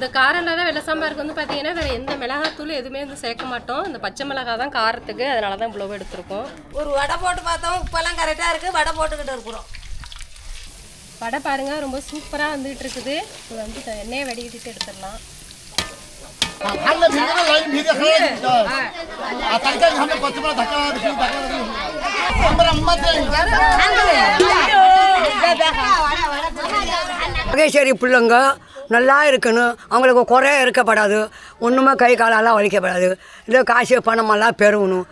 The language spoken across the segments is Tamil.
இந்த காரம் காரம்னால வெள்ளை சாம்பாருக்கு வந்து பார்த்தீங்கன்னா வேறு எந்த மிளகாத்தூள் எதுவுமே வந்து சேர்க்க மாட்டோம். இந்த பச்சை மிளகா தான் காரத்துக்கு அதனால தான் இவ்வளோ எடுத்திருக்கோம். ஒரு வடை போட்டு பார்த்தோம் உப்பெல்லாம் கரெக்டாக இருக்குது வடை போட்டுக்கிட்டு இருக்கிறோம். வடை பாருங்கள் ரொம்ப சூப்பராக வந்துகிட்டு இருக்குது இது வந்து எண்ணெயை வடிகட்டிட்டு எடுத்துடலாம். மகேஸ்வரி பிள்ளைங்க நல்லா இருக்கணும். அவங்களுக்கு குறைய இருக்கப்படாது. ஒன்றுமே கை காலெல்லாம் வலிக்கப்படாது. இந்த காசு பணமெல்லாம் பெருகணும்.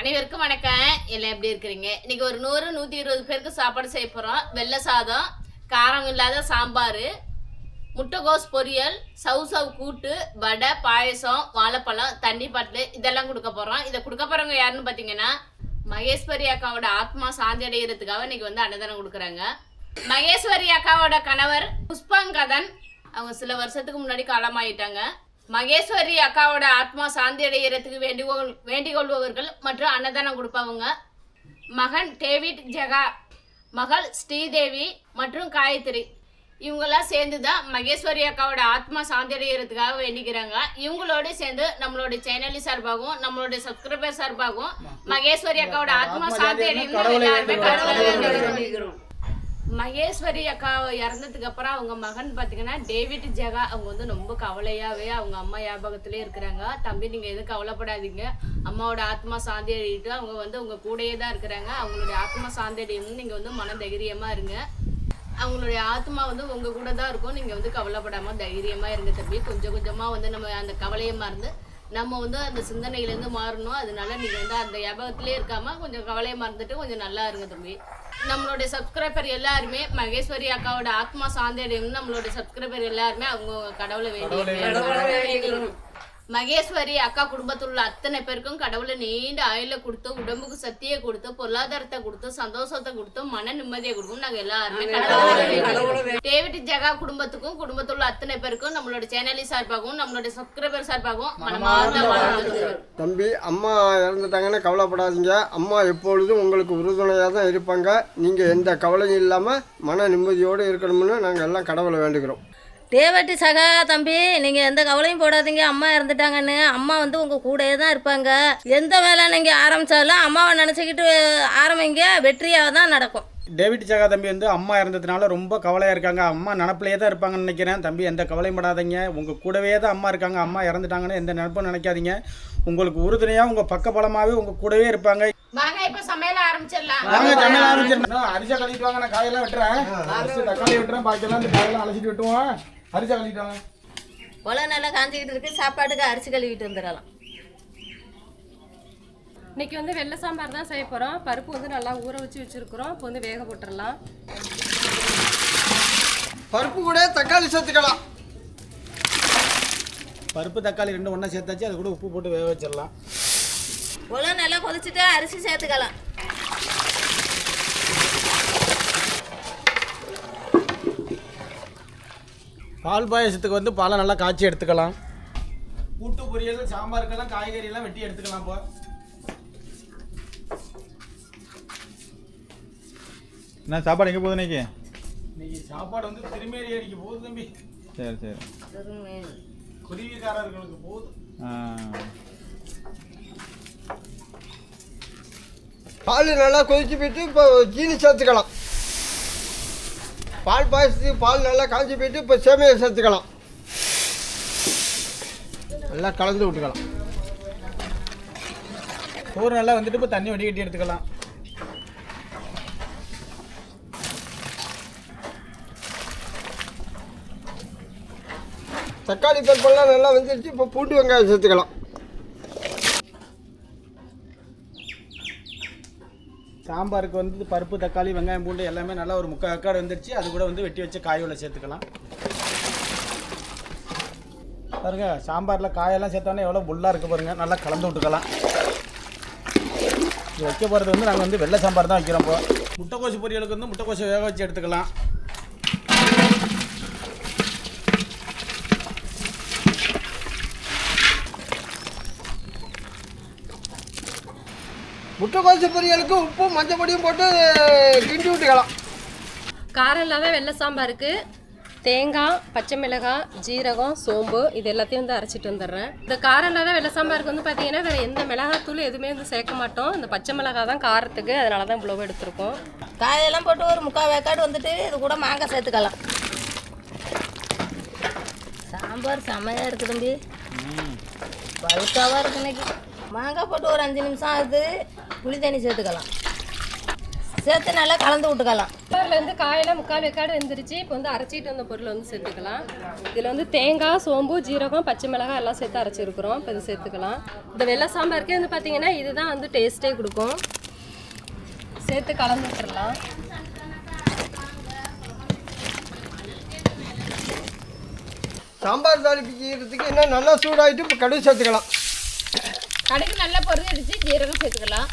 அனைவருக்கும் வணக்கம். எல்லாம் எப்படி இருக்கிறீங்க? இன்னைக்கு ஒரு நூறு நூற்றி இருபது பேருக்கு சாப்பாடு செய்ய போகிறோம் வெள்ளை சாதம் காரம் இல்லாத சாம்பார் முட்டைகோஸ் பொரியல் சவு சவ் கூட்டு வடை பாயசம் வாழைப்பழம் தண்ணி பாட்டில் இதெல்லாம் கொடுக்க போகிறோம் இதை கொடுக்க போகிறவங்க யாருன்னு பார்த்தீங்கன்னா மகேஸ்வரி அக்காவோட ஆத்மா சாந்தி அடைகிறதுக்காக இன்னைக்கு வந்து அன்னதானம் கொடுக்குறாங்க. மகேஸ்வரி அக்காவோட கணவர் புஷ்பங்கதன் அவங்க சில வருஷத்துக்கு முன்னாடி காலமாயிட்டாங்க. மகேஸ்வரி அக்காவோட ஆத்மா சாந்தி அடைகிறதுக்கு வேண்டிகோள் வேண்டிக் கொள்பவர்கள் மற்றும் அன்னதானம் கொடுப்பவங்க. மகன் டேவிட் ஜெகா மகள் ஸ்ரீதேவி மற்றும் காயத்ரி. இவங்கெல்லாம் சேர்ந்து தான் மகேஸ்வரி அக்காவோட ஆத்மா சாந்தி அடைகிறதுக்காக வேண்டிக்கிறாங்க. இவங்களோட சேர்ந்து நம்மளோட சேனலி சார்பாகவும் நம்மளோட சப்ஸ்கிரைபர் சார்பாகவும் மகேஸ்வரி அக்காவோட ஆத்மா சாந்தி வேண்டிக்கிறோம். மகேஸ்வரி அக்கா இறந்ததுக்கு அப்புறம் அவங்க மகன் பார்த்தீங்கன்னா டேவிட் ஜெகா அவங்க வந்து ரொம்ப கவலையாவே அவங்க அம்மா ஞாபகத்திலே இருக்கிறாங்க. தம்பி நீங்க எதுவும் கவலைப்படாதீங்க. அம்மாவோட ஆத்மா சாந்தி அடையிட்டு அவங்க வந்து உங்க கூடயே தான் இருக்கிறாங்க. அவங்களுடைய ஆத்மா சாந்தி அடையணும்னு நீங்க வந்து மன தைரியமாக இருங்க. அவங்களுடைய ஆத்மா வந்து உங்க கூட தான் இருக்கும். நீங்க வந்து கவலைப்படாம தைரியமா இருங்க தம்பி. கொஞ்சம் கொஞ்சமா வந்து நம்ம அந்த கவலையை மறந்து நம்ம வந்து அந்த சிந்தனையிலேருந்து மாறணும். அதனால நீங்க வந்து அந்த ஞாபகத்திலே இருக்காம கொஞ்சம் கவலையை மறந்துட்டு கொஞ்சம் நல்லா இருங்க தம்பி. நம்மளுடைய சப்ஸ்கிரைபர் எல்லாருமே மகேஸ்வரி அக்காவோட ஆத்மா சாந்தி அடையணும்னு நம்மளுடைய சப்ஸ்கிரைபர் எல்லாருமே அவங்க கடவுளை வேண்டி மகேஸ்வரி அக்கா குடும்பத்தில் உள்ள அத்தனை பேருக்கும் கடவுளை நீண்ட ஆயுள கொடுத்து உடம்புக்கு சக்தியை கொடுத்து பொருளாதாரத்தை கொடுத்து சந்தோஷத்தை கொடுத்து மன நிம்மதியை கொடுக்கும் நாங்க எல்லாருமே டேவிட் ஜெகா குடும்பத்துக்கும் குடும்பத்தில் உள்ள அத்தனை பேருக்கும் நம்மளோட சேனலி சார்பாகவும் நம்மளோட சப்ஸ்கிரைபர் சார்பாகவும் தம்பி அம்மா இறந்துட்டாங்கன்னா கவலைப்படாதீங்க. அம்மா எப்பொழுதும் உங்களுக்கு உறுதுணையாக தான் இருப்பாங்க. நீங்கள் எந்த கவலையும் இல்லாமல் மன நிம்மதியோடு இருக்கணும்னு நாங்கள் எல்லாம் கடவுளை வேண்டுகிறோம். தேவட்டி சகா தம்பி. நீங்கள் எந்த கவலையும் போடாதீங்க. அம்மா இறந்துட்டாங்கன்னு. அம்மா வந்து உங்கள் கூடயே தான் இருப்பாங்க. எந்த வேலை நீங்கள் ஆரம்பித்தாலும் அம்மாவை நினச்சிக்கிட்டு ஆரம்பிங்க. வெற்றியாக தான் நடக்கும். டேவிட் ஜெகா தம்பி வந்து அம்மா இறந்ததுனால ரொம்ப கவலையாக இருக்காங்க. அம்மா நினப்பிலேயே தான் இருப்பாங்கன்னு நினைக்கிறேன். தம்பி எந்த கவலையும் படாதீங்க. உங்கள் கூடவே தான் அம்மா இருக்காங்க. அம்மா இறந்துட்டாங்கன்னு எந்த நினப்பும் நினைக்காதீங்க. உங்களுக்கு உறுதுணையாக உங்கள் பக்க பலமாகவே உங்கள் கூடவே இருப்பாங்க. வாங்க இப்ப சமையல ஆரம்பிச்சிடலாம். வாங்க சமையல் ஆரம்பிச்சிருந்தோம் அரிசா கழிட்டு வாங்க. நான் காயெல்லாம் வெட்டுறேன். அரிசி தக்காளி வெட்டுறேன். பாக்கியெல்லாம் இந்த காயெல்லாம் அலசிட்டு வெட்டுவோம். அரிசா கழிட்டு வாங்க உலை நல்லா காஞ்சிக்கிட்டு இருக்கு. சாப்பாட்டுக்கு அரிசி கழுவிட்டு வந்துடலாம். இன்னைக்கு வந்து வெள்ளை சாம்பார் தான் செய்ய போகிறோம் பருப்பு வந்து நல்லா ஊற வச்சு வச்சுருக்குறோம். இப்போ வந்து வேக போட்டுடலாம். பருப்பு கூட தக்காளி சேர்த்துக்கலாம். பருப்பு தக்காளி ரெண்டு ஒன்றா சேர்த்தாச்சு. அது கூட உப்பு போட்டு வேக வச்சிடலாம். உலை நல்லா கொதிச்சுட்டு அரிசி சேர்த்துக்கலாம். பால் பாயசத்துக்கு வந்து பாலை நல்லா காய்ச்சி எடுத்துக்கலாம். கூட்டு பொரியல் சாம்பாருக்கெல்லாம் காய்கறி எல்லாம் வெட்டி எடுத்துக்கலாம் இப்போ என்ன சாப்பாடு எங்கே போகுது இன்னைக்கு? இன்னைக்கு சாப்பாடு வந்து திருமேறி அடிக்க போகுது தம்பி. சரி சரி. குருவிக்காரர்களுக்கு போகுது. பால் நல்லா கொதிச்சு போயிட்டு இப்போ ஜீனி சேர்த்துக்கலாம். பால் பாயசத்துக்கு பால் நல்லா காஞ்சி போயிட்டு இப்போ சேமியா சேர்த்துக்கலாம். நல்லா கலந்து விட்டுக்கலாம். சோறு நல்லா வந்துட்டு இப்போ தண்ணி வடிகட்டி எடுத்துக்கலாம். தக்காளி பருப்பெல்லாம் நல்லா வந்துருச்சு இப்போ பூண்டு வெங்காயம் சேர்த்துக்கலாம். சாம்பாருக்கு வந்து பருப்பு தக்காளி வெங்காயம் பூண்டு எல்லாமே நல்லா ஒரு முக்கால் அக்காடு வந்துருச்சு. அது கூட வந்து வெட்டி வச்சு காய் உள்ள சேர்த்துக்கலாம். பாருங்க சாம்பாரில் காயெல்லாம் சேர்த்தோன்னே எவ்வளோ புல்லாக இருக்குது பாருங்க. நல்லா கலந்து விட்டுக்கலாம். இது வைக்க போகிறது வந்து நாங்கள் வந்து வெள்ளை சாம்பார் தான் வைக்கிறோம் இப்போ. முட்டைக்கோசு பொரியலுக்கு வந்து முட்டைக்கோசு வேக வச்சு எடுத்துக்கலாம். முட்டைக்கோசு பொரியலுக்கு உப்பு மஞ்சள் பொடியும் போட்டு கிண்டி விட்டுக்கலாம். காரம் இல்லாத வெள்ளை சாம்பாருக்கு. தேங்காய் பச்சை மிளகாய் ஜீரகம் சோம்பு இது எல்லாத்தையும் வந்து அரைச்சிட்டு வந்துடுறேன். இந்த காரம் இல்லாத வெள்ளை சாம்பாருக்கு வந்து பார்த்தீங்கன்னா வேறு எந்த மிளகாத்தூள் எதுவுமே வந்து சேர்க்க மாட்டோம். இந்த பச்சை மிளகாய் தான் காரத்துக்கு அதனால தான் இவ்வளோ எடுத்திருக்கோம். காயெல்லாம் போட்டு ஒரு முக்கால் வேக்காடு வந்துட்டு இது கூட மாங்காய் சேர்த்துக்கலாம். சாம்பார் செமையாக இருக்குது தம்பி. பழுக்காவாக இருக்கு இன்னைக்கு. மாங்காய் போட்டு ஒரு அஞ்சு நிமிஷம் ஆகுது. புளி தண்ணி சேர்த்துக்கலாம். சேர்த்து நல்லா கலந்து விட்டுக்கலாம். சாம்பார்லேருந்து காயெல்லாம் முக்கால் வெக்காடு வெந்துருச்சு. இப்போ வந்து அரைச்சிட்டு வந்த பொருளை வந்து சேர்த்துக்கலாம். இதில் வந்து தேங்காய் சோம்பு ஜீரகம் பச்சை மிளகாய் எல்லாம் சேர்த்து அரைச்சிருக்கிறோம். இப்போ இது சேர்த்துக்கலாம். இந்த வெள்ளை சாம்பாருக்கே வந்து பார்த்தீங்கன்னா இதுதான் வந்து டேஸ்ட்டே கொடுக்கும். சேர்த்து கலந்து விட்டுறலாம். சாம்பார் தாளிப்பிக்கிறதுக்கு இன்னும் நல்லா சூடாகிட்டு இப்போ கடுகு சேர்த்துக்கலாம். கடுகு நல்லா பொரிஞ்சடிச்சு ஜீரகம் சேர்த்துக்கலாம்.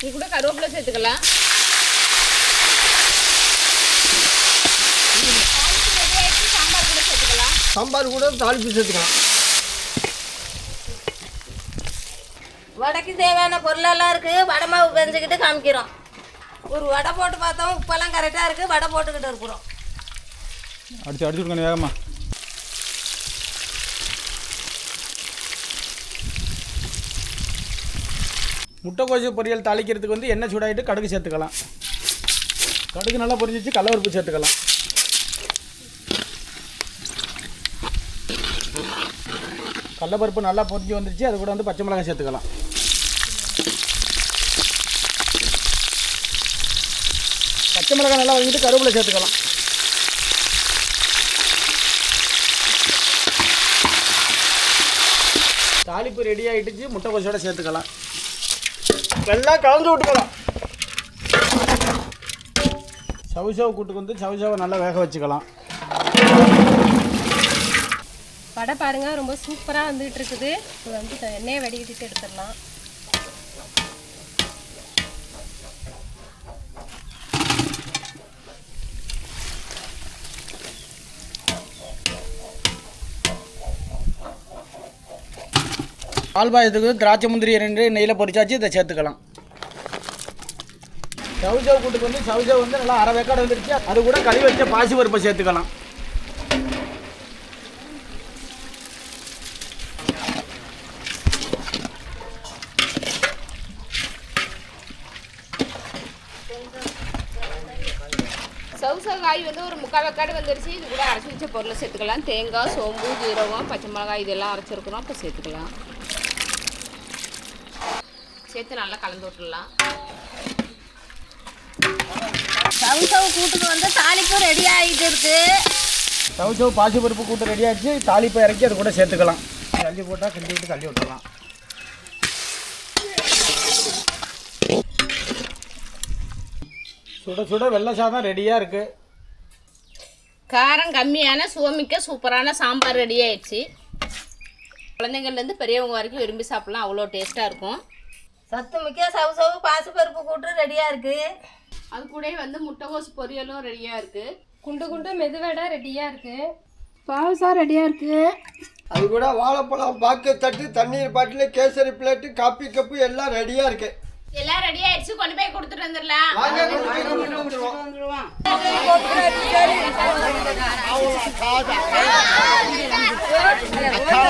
இது கூட கருவேப்பிலை சேர்த்துக்கலாம். சாம்பார் கூட சேர்த்துக்கலாம். சாம்பார் கூட தாளிப்பு சேர்த்துக்கலாம். வடைக்கு தேவையான பொருளெல்லாம் இருக்குது வடை மாவு பெஞ்சிக்கிட்டு காமிக்கிறோம். ஒரு வடை போட்டு பார்த்தோம் உப்பெல்லாம் கரெக்டாக இருக்குது வடை போட்டுக்கிட்டு இருக்கிறோம். அடிச்சு அடிச்சு விடுங்க வேகமா. முட்டைக்கோசு பொரியல் தாளிக்கிறதுக்கு வந்து எண்ணெய் சூடாகிட்டு கடுகு சேர்த்துக்கலாம். கடுகு நல்லா பொரிஞ்சிச்சு கடலப்பருப்பு சேர்த்துக்கலாம். கடலப்பருப்பு நல்லா பொரிஞ்சு வந்துருச்சு அது கூட வந்து பச்சை மிளகாய் சேர்த்துக்கலாம். பச்சை மிளகாய் நல்லா வாங்கிட்டு கருவேப்பிலை சேர்த்துக்கலாம். தாளிப்பு ரெடி ஆகிட்டுச்சு முட்டைக்கோசோட சேர்த்துக்கலாம். எல்லாம் கலந்து விட்டுக்கலாம் சவுசவ கூட்டுக்கு வந்து சவுசவை நல்லா வேக வச்சுக்கலாம். வடை பாருங்க ரொம்ப சூப்பராக வந்துகிட்டு இருக்குது. இது வந்து எண்ணெயை வடிகட்டிட்டு எடுத்துடலாம். பால்பாயத்துக்கு திராட்சை முந்திரி ரெண்டு நெய்யில் பொறிச்சாச்சு இதை சேர்த்துக்கலாம். சவுசவு கூட்டுக்கு வந்து சவுசவு வந்து நல்லா அரை வேக்காடு வந்துருச்சு. அது கூட கறி வச்ச பாசி பருப்பை சேர்த்துக்கலாம். காய் வந்து ஒரு முக்கால் வெக்காடு வந்துருச்சு. இது கூட அரைச்சி வச்ச பொருளை சேர்த்துக்கலாம். தேங்காய் சோம்பு ஜீரகம் பச்சை மிளகாய் இதெல்லாம் அரைச்சிருக்கிறோம். அப்போ சேர்த்துக்கலாம். சேர்த்து நல்லா கலந்து விட்டுடலாம். சவு சவு கூட்டுக்கு வந்து தாளிப்பு ரெடி ஆகிட்டு இருக்கு. சவுசவு பாசி பருப்பு கூட்டு ரெடி ஆச்சு. தாளிப்பை இறக்கி அது கூட சேர்த்துக்கலாம். தள்ளி போட்டால் கிண்டி விட்டு தள்ளி விட்டுறலாம் சுட சுட வெள்ளை சாதம் ரெடியாக இருக்குது காரம் கம்மியான சுவமிக்க சூப்பரான சாம்பார் ரெடி ஆயிடுச்சு. குழந்தைங்கள்லேருந்து பெரியவங்க வரைக்கும் விரும்பி சாப்பிட்லாம். அவ்வளோ டேஸ்ட்டாக இருக்கும். சத்து மிக்க சவு சவு பாசிப்பருப்பு கூட்டு ரெடியாக இருக்குது அது கூட வந்து முட்டைகோஸ் பொரியலும் ரெடியாக இருக்குது குண்டு குண்டு மெதுவடை ரெடியாக இருக்குது அது கூட வாழைப்பழம் பாக்கு தட்டு தண்ணீர் பாட்டில் கேசரி பிளேட்டு காப்பி கப்பு எல்லாம் ரெடியாக இருக்கு. எல்லாம் ரெடி ஆயிடுச்சு கொண்டு போய் கொடுத்துட்டு வந்துடலாம்.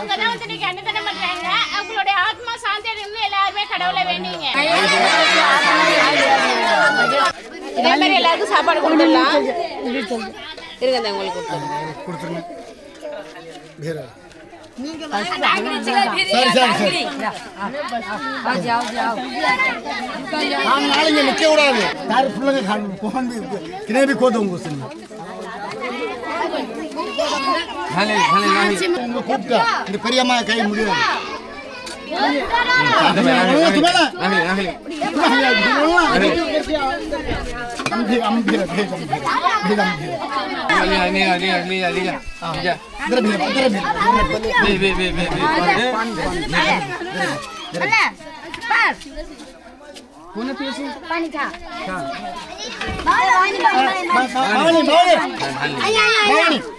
அவங்க தான் வந்து நீங்க அன்னதானம் பண்றாங்க. அவங்களுடைய ஆத்மா சாந்தி அடையணும்னு எல்லாருமே கடவுளை வேண்டிங்க. இதே மாதிரி எல்லாருக்கும் சாப்பாடு கொடுத்துடலாம். இருங்க அந்த உங்களுக்கு கொடுத்துருங்க நாலஞ்சு நிக்க கூடாது. யாரு பிள்ளைங்க கிளம்பி கோதவங்க तार फूल के खान कौन भी किने भी खो दूंगा उसने கூப்பிட்டா இந்த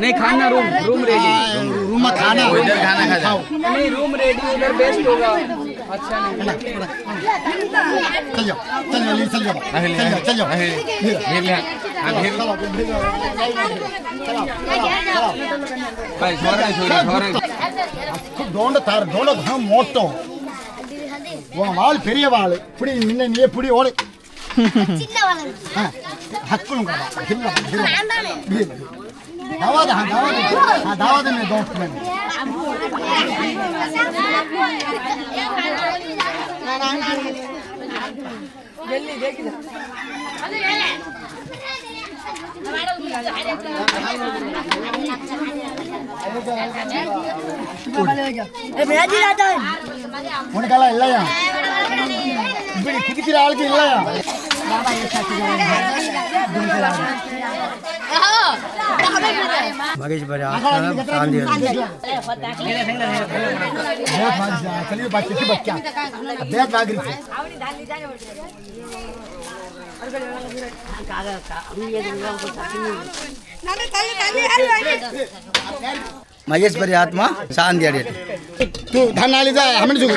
नहीं खाना रूम रूम रेडी रूम में खाना इधर खाना खा जाओ नहीं रूम रेडी उधर बेस्ट होगा। अच्छा नहीं। चल जाओ चल जाओ चल जाओ। चल जाओ चल जाओ। भाई छोरे छोरे दावा दा दावा दे। हाँ दावा दे मैं दोस्त में जल्दी देख ले अरे ये हमारा ए भैया जी आता है। उनका ला इल्ला या बिड़ी कुछ की राल की इल्ला या बाबा ये साथी மகேஷ் பாரு சாந்தி మహేశ్వరి ఆత్మ శాంతి అడి ధనాలిదా అమ్మని చూపు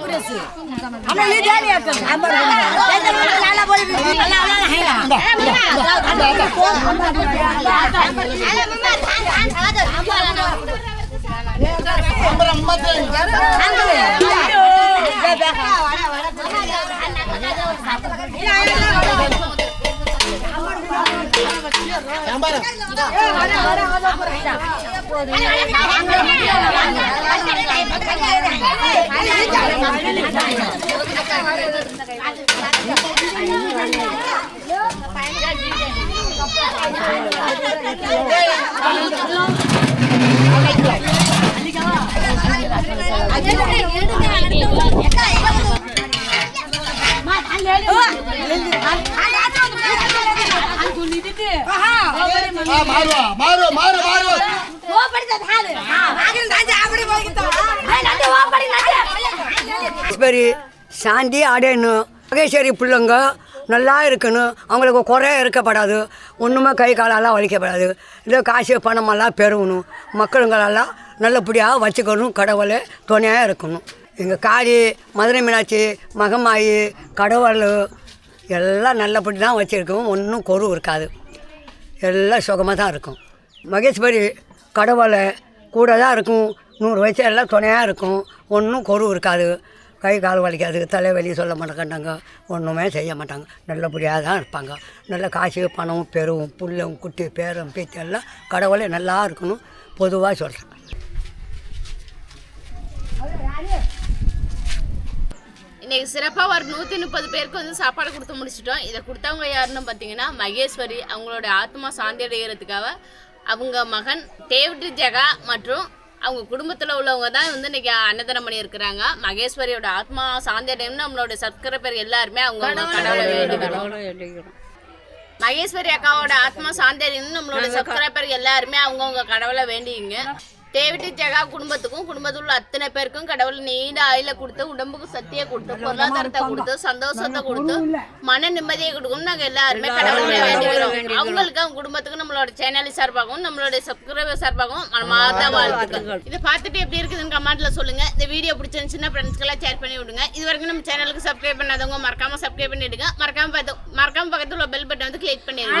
કરશે અમે લઈ જાય ને કરશે અમાર લાલા બોલી લાલા લાલા હેલા. અમાર મારવા મારવા பேர் சாந்தி அடையணும் மகேஸ்வரி பிள்ளைங்க நல்லா இருக்கணும். அவங்களுக்கு குறை இருக்கப்படாது. ஒன்றுமே கை காலெல்லாம் வலிக்கப்படாது. இல்லை காசு பணமெல்லாம் பெருகணும். மக்களுங்களெல்லாம் நல்லபடியாக வச்சுக்கணும். கடவுளை துணையாக இருக்கணும். எங்கள் காளி மதுரை மீனாட்சி மகமாயி கடவுள் எல்லாம் நல்லபடி தான் வச்சுருக்கோம். ஒன்றும் கொரு இருக்காது. எல்லாம் சுகமாக தான் இருக்கும். மகேஸ்வரி கடவுளை கூட தான் இருக்கும். நூறு வயசு எல்லாம் துணையாக இருக்கும். ஒன்றும் கொரு இருக்காது. கை கால் வலிக்காது தலைவலி சொல்ல மாட்டாங்க ஒன்றுமே செய்ய மாட்டாங்க. நல்லபடியாக தான் இருப்பாங்க. நல்ல காசு பணம் பெரும் புல்லும் குட்டி பேரும் பேத்தி எல்லாம் கடவுளே நல்லா இருக்கணும். பொதுவாக சொல்கிறேன் இன்றைக்கி சிறப்பாக ஒரு நூற்றி முப்பது பேருக்கு வந்து சாப்பாடு கொடுத்து முடிச்சிட்டோம். இதை கொடுத்தவங்க யாருன்னு பார்த்தீங்கன்னா மகேஸ்வரி அவங்களோட ஆத்மா சாந்தி அடைகிறதுக்காக அவங்க மகன் டேவிட் ஜெகா மற்றும் அவங்க குடும்பத்தில் உள்ளவங்க தான் வந்து இன்னைக்கு அன்னதானம் பண்ணியிருக்கிறாங்க. மகேஸ்வரியோட ஆத்மா சாந்தி அடையணும்னு நம்மளோட சப்ஸ்கிரைபர் எல்லாருமே அவங்க கடவுளை வேண்டிக்கிறோம். மகேஸ்வரி அக்காவோட ஆத்மா சாந்தி அடையணும்னு நம்மளோட சப்ஸ்கிரைபர் எல்லாருமே அவங்கவுங்க கடவுளை வேண்டிங்க தேவிட்டு ஜெகா குடும்பத்துக்கும் குடும்பத்தில் உள்ள அத்தனை பேருக்கும் கடவுள் நீண்ட ஆயில கொடுத்து உடம்புக்கு சக்தியை கொடுத்து பொருளாதாரத்தை கொடுத்து சந்தோஷத்தை கொடுத்து மன நிம்மதியை கொடுக்கும் நாங்க எல்லாருமே கடவுளை வேண்டிக்கிறோம் அவங்களுக்கு அவங்க குடும்பத்துக்கும் நம்மளோட சேனல் சார்பாகவும் நம்மளோட சப்ஸ்கிரைபர் சார்பாகவும் மனமார்ந்த வாழ்த்துக்கள் இதை பார்த்துட்டு எப்படி இருக்குதுன்னு கமெண்ட்ல சொல்லுங்க இந்த வீடியோ பிடிச்சிருந்துச்சுன்னா ஃப்ரெண்ட்ஸ்க்கெல்லாம் ஷேர் பண்ணி விடுங்க இது வரைக்கும் நம்ம சேனலுக்கு சப்ஸ்கிரைப் பண்ணாதவங்க மறக்காம சப்ஸ்கிரைப் பண்ணிடுங்க மறக்காம பார்த்து மறக்காம பக்கத்துல உள்ள பெல் பட்டன் வந்து கிளிக் பண்ணிடுங்க